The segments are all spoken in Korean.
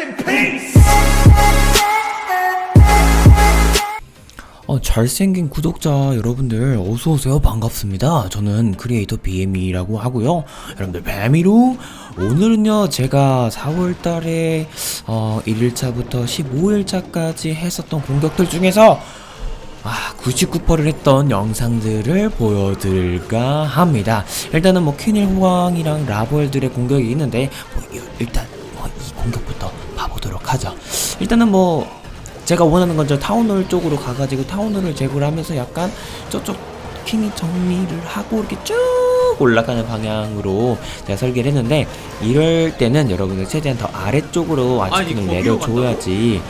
In peace. 어, 잘생긴 구독자 여러분들 어서오세요 반갑습니다 저는 크리에이터 BM이라고 하고요 여러분들 뱀이루 오늘은요 제가 4월달에 어, 1일차부터 15일차까지 했었던 공격들 중에서 아, 99%를 했던 영상들을 보여드릴까 합니다. 일단은 뭐 퀸일 호황이랑 라벌들의 공격이 있는데 뭐 이- 일단 뭐 이 공격부터 하죠. 일단은 뭐 제가 원하는 건 저 타운홀 쪽으로 가가지고 타운홀을 제거를 하면서 약간 저쪽 퀸이 정리를 하고 이렇게 쭉 올라가는 방향으로 제가 설계를 했는데 이럴 때는 여러분들 최대한 더 아래쪽으로 거기로 내려줘야지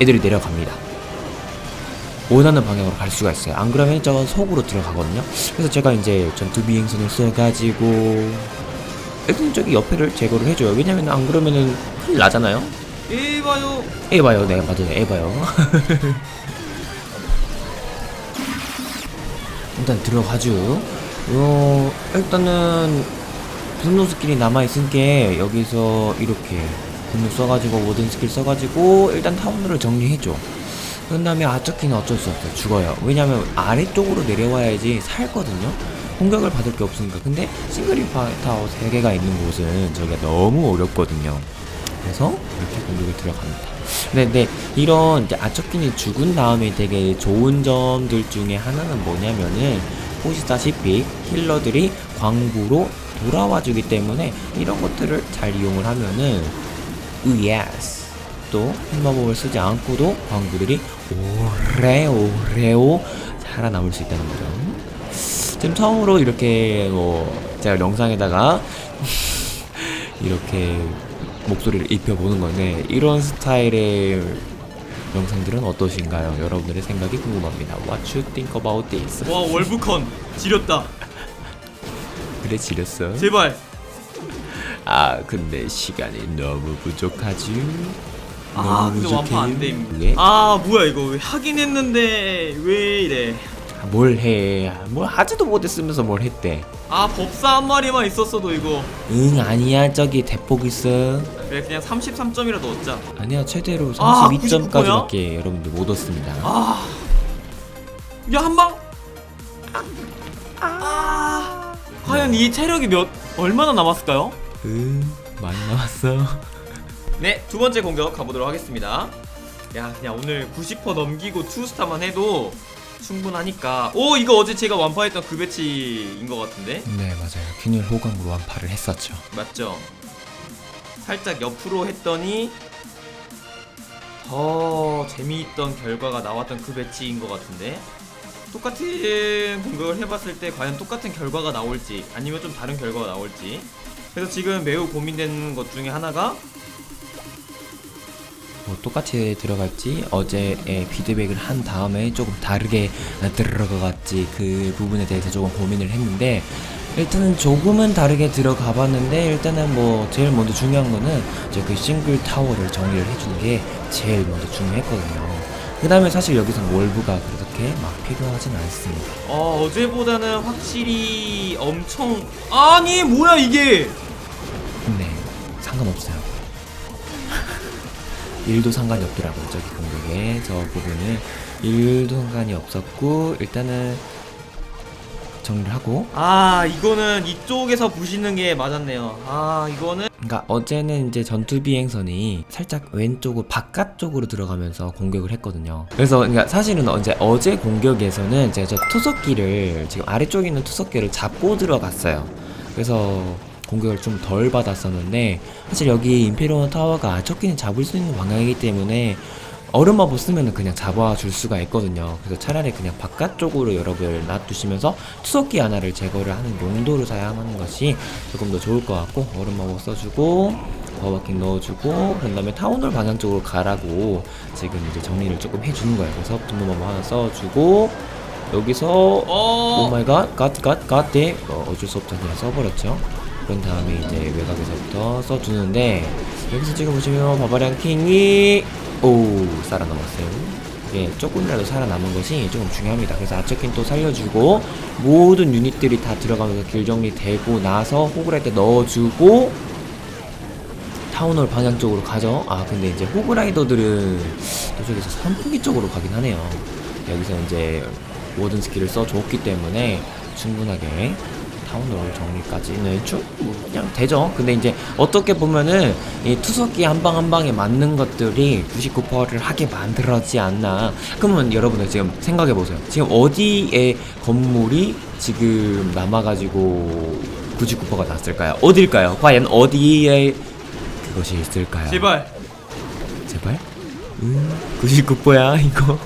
애들이 내려갑니다. 원하는 방향으로 갈 수가 있어요. 안 그러면 저 속으로 들어가거든요. 그래서 제가 이제 전투 비행선을 써가지고 일단 저기 옆에를 제거를 해줘요. 왜냐면 안 그러면은 큰일 나잖아요. 에바요. 에바요, 네 맞아요, 에바요. 일단 들어가죠. 어, 일단은 분노 스킬이 남아 있으니까 여기서 이렇게 분노 써가지고 모든 스킬 써가지고 일단 타운을 정리해줘. 그런 다음에 아처키는 어쩔 수 없어요. 죽어요. 왜냐면 아래쪽으로 내려와야지 살거든요. 공격을 받을 게 없으니까. 근데 싱글리 타워 3개가 있는 곳은 저기가 너무 어렵거든요. 그래서 이렇게 공격을 들어갑니다. 근데, 근데 이런 이제 아처킨이 죽은 다음에 되게 좋은 점들 중에 하나는 뭐냐면은 보시다시피 힐러들이 광부로 돌아와 주기 때문에 이런 것들을 잘 이용을 하면은 으예스 또 힐마법을 쓰지 않고도 광부들이 오래오래오 살아남을 수 있다는 거죠. 지금 처음으로 이렇게 뭐 제가 영상에다가 이렇게 목소리를 입혀보는 건데 이런 스타일의 영상들은 어떠신가요? 여러분들의 생각이 궁금합니다. What you think about this? 와 월브컨 지렸다. 그래 지렸어. 제발. 아 근데 시간이 너무 부족하지. 아 너무 근데 부족해요. 안 됨. 왜? 아 뭐야 이거 왜 하긴 했는데 왜 이래? 뭘 해? 뭘 하지도 못했으면서 뭘 했대? 아 법사 한 마리만 있었어도 이거. 응 아니야 저기 대폭 있어. 그래 그냥 33점이라도 얻자. 아니야 최대로 아, 32점까지밖에 여러분들 못 얻습니다. 아. 야한 방. 아. 과연 이 체력이 몇 얼마나 남았을까요? 응 많이 남았어. 네, 두 번째 공격 가보도록 하겠습니다. 야, 그냥 오늘 90% 넘기고 투스타만 해도 충분하니까. 오, 이거 어제 제가 완파했던 그 배치인 것 같은데? 네 맞아요. 균일 호강으로 완파를 했었죠. 맞죠? 살짝 옆으로 했더니 더 재미있던 결과가 나왔던 그 배치인 것 같은데? 똑같은 공격을 해봤을 때 과연 똑같은 결과가 나올지 아니면 좀 다른 결과가 나올지 그래서 지금 매우 고민되는 것 중에 하나가 뭐 똑같이 들어갈지 어제의 피드백을 한 다음에 조금 다르게 들어가갈지 그 부분에 대해서 조금 고민을 했는데 일단은 조금은 다르게 들어가 봤는데 일단은 뭐 제일 먼저 중요한 거는 이제 그 싱글 타워를 정리를 해주는 게 제일 먼저 중요했거든요. 그 다음에 사실 여기서 월브가 그렇게 막 필요하진 않습니다. 어, 어제보다는 확실히 엄청 아니 뭐야 이게 근데 상관없어요. 일도 상관이 없더라고요. 저기 공격에 저 부분은 일도 상관이 없었고 일단은 정리를 하고 아 이거는 이쪽에서 부시는 게 맞았네요 아 이거는 그러니까 어제는 이제 전투 비행선이 살짝 왼쪽으로 바깥쪽으로 들어가면서 공격을 했거든요. 그래서 그러니까 사실은 이제 어제 공격에서는 제가 저 투석기를 지금 아래쪽에 있는 투석기를 잡고 들어갔어요. 그래서 공격을 좀 덜 받았었는데 사실 여기 임페리온 타워가 아초키는 잡을 수 있는 방향이기 때문에 얼음 마법 쓰면은 그냥 잡아줄 수가 있거든요. 그래서 차라리 그냥 바깥쪽으로 여러분을 놔두시면서 투석기 하나를 제거를 하는 용도로 사용하는 것이 조금 더 좋을 것 같고 얼음 마법 써주고 버버킹 넣어주고 그런 다음에 타운홀 방향 쪽으로 가라고 지금 이제 정리를 조금 해주는 거예요. 그래서 분노 마법 하나 써주고 여기서 어 오마이갓 갓 갓 갓대 어, 어쩔 수 없다 그냥 써버렸죠. 그런 다음에 이제 외곽에서부터 써주는데 여기서 지금 보시면 바바리안 킹이 오 살아남았어요. 예, 조금이라도 살아남은 것이 조금 중요합니다. 그래서 아처킨 또 살려주고 모든 유닛들이 다 들어가면서 길 정리되고 나서 호그라이트 넣어주고 타운홀 방향 쪽으로 가죠. 아 근데 이제 호그라이더들은 저쪽에서 선풍기 쪽으로 가긴 하네요. 여기서 이제 워든 스킬을 써줬기 때문에 충분하게 타운홀 정리까지는 쭉 그냥 되죠. 근데 이제 어떻게 보면은 이 투석기 한 방 한 방에 맞는 것들이 99%를 하게 만들어지 않나. 그러면 여러분들 지금 생각해 보세요. 지금 어디에 건물이 지금 남아가지고 99%가 났을까요? 어딜까요? 과연 어디에 그것이 있을까요? 제발 제발? 음, 99%야 이거.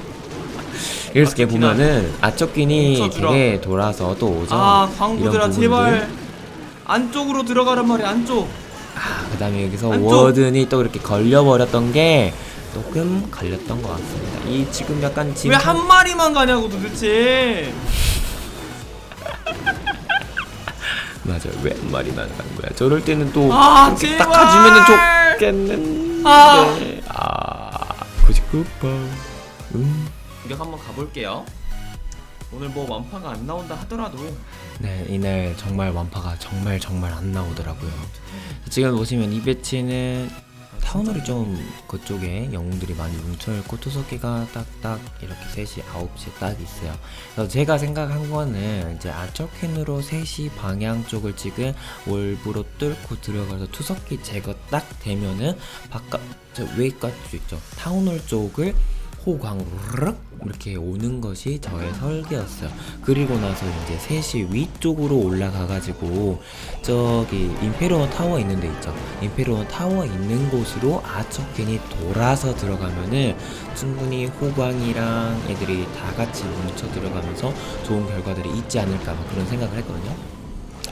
이렇게 아, 보면은 뭉쳐주라. 되게 돌아서 또 오죠. 아 광부들아. 제발 안쪽으로 들어가란 말이야 안쪽 아, 그다음에 여기서 안쪽. 워든이 또 이렇게 걸려버렸던 게 조금 걸렸던 것 같습니다. 이 지금 약간 지금 왜 한 마리만 가냐고 도대체 맞아 왜 한 마리만 가는 거야? 저럴 때는 또 아, 이렇게 딱. 가주면은 좋겠는데. 아. 아, 99%. 음. 공격 한번 가볼게요 오늘 뭐 완파가 안 나온다 하더라도 네, 이날 정말 완파가 정말 정말 안 나오더라고요. 지금 보시면 이 배치는 타운홀이 좀 그쪽에 영웅들이 많이 뭉쳐있고 투석기가 딱딱 이렇게 3시, 9시 딱 있어요. 그래서 제가 생각한 거는 이제 아처캔으로 3시 방향 쪽을 찍은 월부로 뚫고 들어가서 투석기 제거 딱 되면은 바깥, 저 외곽 쪽 있죠. 타운홀 쪽을 호광 르륵 이렇게 오는 것이 저의 설계였어요. 그리고 나서 이제 3시 위쪽으로 올라가가지고 저기 임페리온 타워 있는 데 있죠. 임페리온 타워 있는 곳으로 아처캔이 돌아서 들어가면은 충분히 호광이랑 애들이 다 같이 뭉쳐 들어가면서 좋은 결과들이 있지 않을까 막 그런 생각을 했거든요.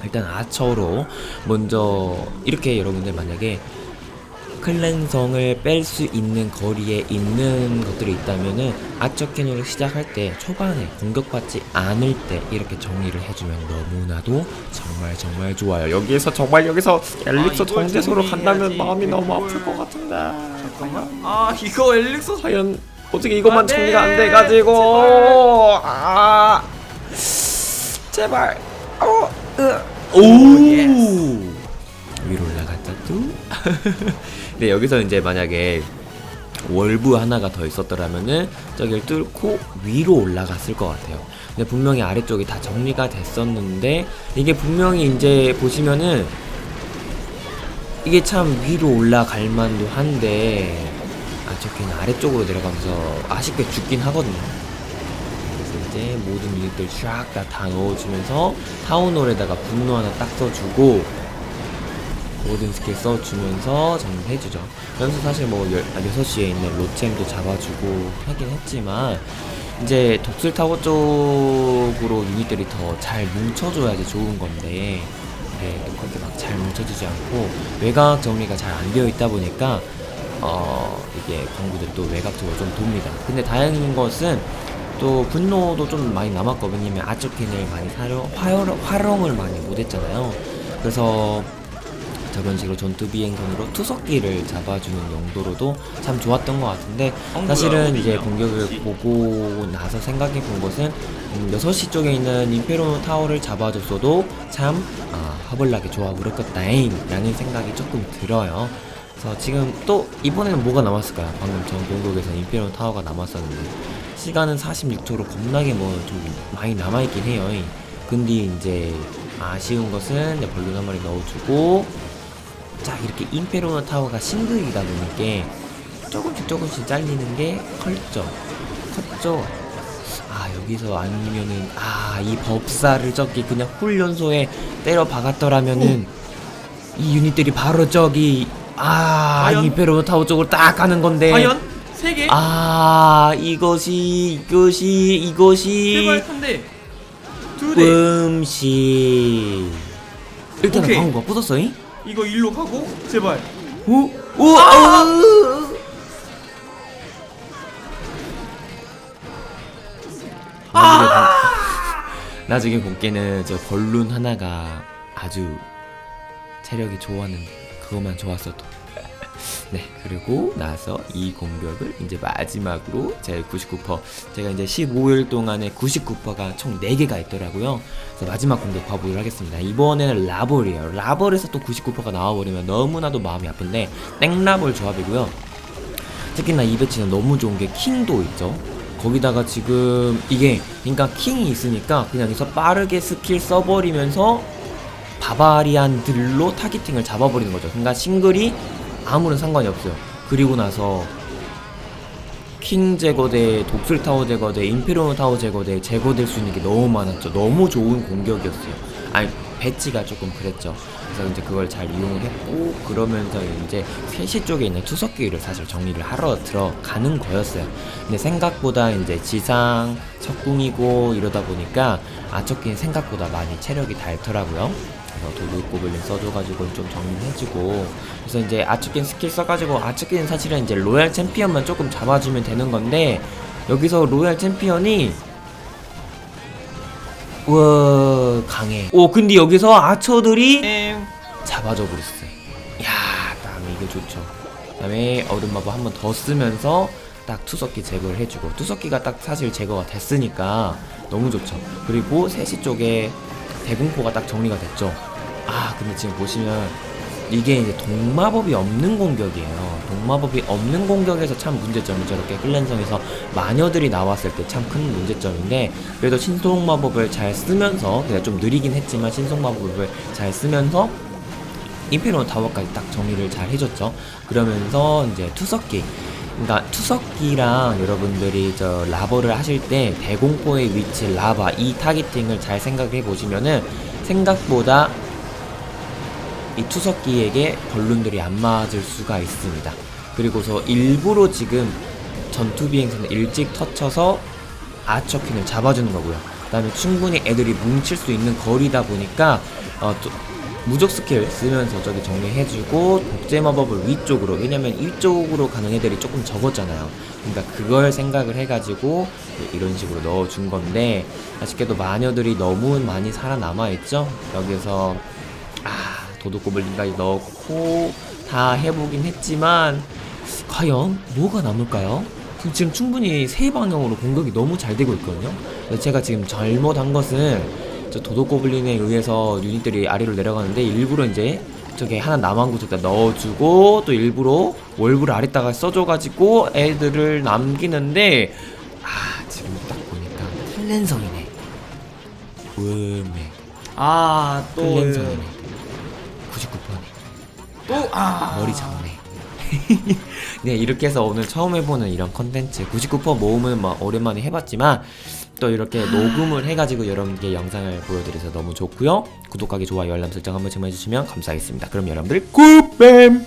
일단 아처로 먼저 이렇게 여러분들 만약에 클랜성을 뺄 수 있는 거리에 있는 것들이 있다면은 아처캐노를 시작할 때 초반에 공격받지 않을 때 이렇게 정리를 해주면 너무나도 정말 정말 좋아요. 여기에서 정말 여기서 엘릭서 정제소로 간다면 정리해야지. 마음이 너무 이걸. 아플 것 같은데. 잠깐만 아 이거 엘릭서 과연 어떻게 이것만 안 돼. 정리가 안 돼가지고 아 제발 어, 으. 오 예스. 위로 올라갔다 또 네 여기서 이제 만약에 월부 하나가 더 있었더라면은 저기를 뚫고 위로 올라갔을 것 같아요. 근데 분명히 아래쪽이 다 정리가 됐었는데 이게 분명히 이제 보시면은 이게 참 위로 올라갈 만도 한데 아 저기는 아래쪽으로 내려가면서 아쉽게 죽긴 하거든요. 그래서 이제 모든 유닛들 쫙 다 다 넣어주면서 타운홀에다가 분노 하나 딱 써주고 모든 스킬 써주면서 정리해주죠. 여기서 사실 뭐 열- 아, 6시에 있는 로챔도 잡아주고 하긴 했지만 이제 독슬 타워 쪽으로 유닛들이 더 잘 뭉쳐줘야지 좋은 건데 네, 또 그렇게 막 잘 뭉쳐지지 않고 외곽 정리가 잘 안 되어 있다 보니까 어 이게 광부들 또 외곽 쪽으로 좀 돕니다. 근데 다행인 것은 또 분노도 좀 많이 남았거든요. 왜냐면 아초킨을 많이 사려 활용, 활용을 많이 못했잖아요. 그래서 저런 식으로 전투 비행선으로 투석기를 잡아주는 용도로도 참 좋았던 것 같은데 사실은 이제 공격을 보고 나서 생각해 본 것은 음, 6시 쪽에 있는 임페로 타워를 잡아줬어도 참 아, 허블나게 좋아 보였겠다잉 라는 생각이 조금 들어요. 그래서 지금 또 이번에는 뭐가 남았을까요? 방금 전 공격에서 임페로 타워가 남았었는데 시간은 46초로 겁나게 뭐 좀 많이 남아있긴 해요. 근데 이제 아쉬운 것은 벌룬 한 마리 넣어주고 자 이렇게 임페로너 타워가 싱글이다 보니까 조금씩 조금씩 잘리는 게 컸죠 컸죠 아 여기서 아니면은 아 이 법사를 저기 그냥 훈련소에 때려 박았더라면은 이 유닛들이 바로 저기 아? 임페로너 타워 쪽으로 딱 가는 건데 과연 세 개? 아 이것이 이것이 이것이 제발 한대 두 대. 음식 일단은. 방어가 부쉈어잉? 이거 일로 가고? 제발. 오, 오, 아! 나중에, 본, 나중에 본게는 저 벌룬 하나가 아주 체력이 좋았는데 그것만 좋았어도 네, 그리고 나서 이 공격을 이제 마지막으로 제 99%, 제가 이제 15일 동안에 99%가 총 4개가 있더라고요. 그래서 마지막 공격 봐보도록 하겠습니다. 이번에는 라볼이에요. 라볼에서 또 99%가 나와버리면 너무나도 마음이 아픈데, 땡라볼 조합이고요. 특히나 이 배치는 너무 좋은 게 킹도 있죠. 거기다가 지금 이게 그러니까 킹이 있으니까 그냥 여기서 빠르게 스킬 써버리면서 바바리안들로 타겟팅을 잡아버리는 거죠. 그러니까 싱글이 아무런 상관이 없어요. 그리고 나서 킹 제거대, 독슬 타워 제거대, 임페리온 타워 제거대 제거될 수 있는 게 너무 많았죠. 너무 좋은 공격이었어요. 아니 배치가 조금 그랬죠. 그래서 이제 그걸 잘 이용을 했고 그러면서 이제 3시 쪽에 있는 투석기를 사실 정리를 하러 들어가는 거였어요. 근데 생각보다 이제 지상 석궁이고 이러다 보니까 아초키는 생각보다 많이 체력이 닳더라고요. 그래서 도둑 고블린 써줘가지고 좀 정리해주고 그래서 이제 아츠킨 스킬 써가지고 아츠킨은 사실은 이제 로얄 챔피언만 조금 잡아주면 되는 건데 여기서 로얄 챔피언이 우와 강해. 오 근데 여기서 아처들이 땡. 잡아줘 버렸어요. 야 다음에 이게 좋죠. 그 다음에 얼음 마법 한 번 더 쓰면서 딱 투석기 제거를 해주고 투석기가 딱 사실 제거가 됐으니까 너무 좋죠. 그리고 3시 쪽에 대공포가 딱 정리가 됐죠. 아 근데 지금 보시면 이게 이제 동마법이 없는 공격이에요 동마법이 없는 공격에서 참 문제점이 저렇게 클랜성에서 마녀들이 나왔을 때 참 큰 문제점인데 그래도 신속마법을 잘 쓰면서 그냥 좀 느리긴 했지만 신속마법을 잘 쓰면서 임페리온 타워까지 딱 정리를 잘 해줬죠. 그러면서 이제 투석기. 그러니까 투석기랑 여러분들이 저 라버를 하실 때 대공포의 위치 라바 이 타겟팅을 잘 생각해 보시면은 생각보다 이 투석기에게 벌룬들이 안 맞을 수가 있습니다. 그리고서 일부러 지금 전투 비행선을 일찍 터쳐서 아처퀸을 잡아주는 거고요. 그다음에 충분히 애들이 뭉칠 수 있는 거리다 보니까 어, 또 무적 스킬 쓰면서 저기 정리해주고 복제 마법을 위쪽으로 왜냐면 위쪽으로 가는 애들이 조금 적었잖아요. 그러니까 그걸 생각을 해가지고 이런 식으로 넣어준 건데 아쉽게도 마녀들이 너무 많이 살아남아 있죠. 여기서 아 도둑고블린까지 넣고 다 해보긴 했지만 과연 뭐가 남을까요? 지금 충분히 세 방향으로 공격이 너무 잘 되고 있거든요. 제가 지금 잘못한 것은 저 도둑고블린에 의해서 유닛들이 아래로 내려가는데 일부러 이제 저게 하나 남은 곳에다 넣어주고 또 일부러 월브를 아래다가 써줘가지고 애들을 남기는데 아 지금 딱 보니까 클랜성이네. 음에 아또 클랜성이네. 99%네. 또 아. 머리 작네. 네, 이렇게 해서 오늘 처음 해보는 이런 컨텐츠 99% 모음은 뭐 오랜만에 해봤지만 또 이렇게 녹음을 해가지고 여러분께 영상을 보여드려서 너무 좋고요. 구독하기, 좋아요, 알람 설정 한번 좀 해주시면 감사하겠습니다. 그럼 여러분들 굿뱀!